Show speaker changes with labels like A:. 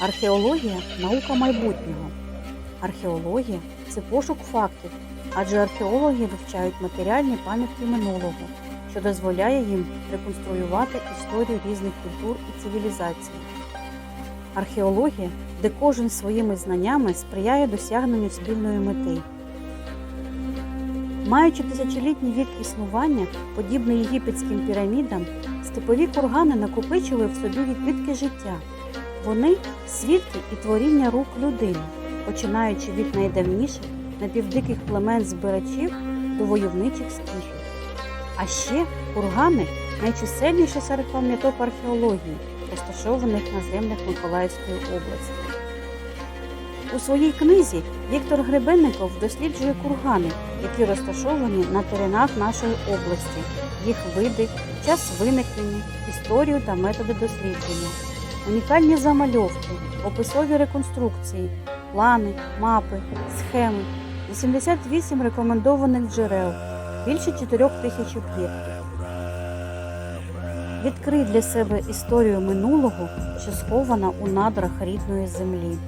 A: Археологія наука майбутнього. Археологія це пошук фактів, адже археологи вивчають матеріальні пам'ятки минулого, що дозволяє їм реконструювати історію різних культур і цивілізацій. Археологія, де кожен своїми знаннями сприяє досягненню спільної мети. Маючи тисячолітній вік існування, подібний єгипетським пірамідам, степові кургани накопичили в собі відбитки життя. Вони свідки і творіння рук людини, починаючи від найдавніших напівдиких племен збирачів до войовничих скіфів. А ще кургани найчисельніший серед пам'яток археології, розташованих на землях Миколаївської області. У своїй книзі Віктор Гребенников досліджує кургани, які розташовані на теренах нашої області, їх види, час виникнення, історію та методи дослідження, унікальні замальовки, описові реконструкції, плани, мапи, схеми, 88 рекомендованих джерел, більше 4 тисяч об'єктів. Відкрий для себе історію минулого, що схована у надрах рідної землі.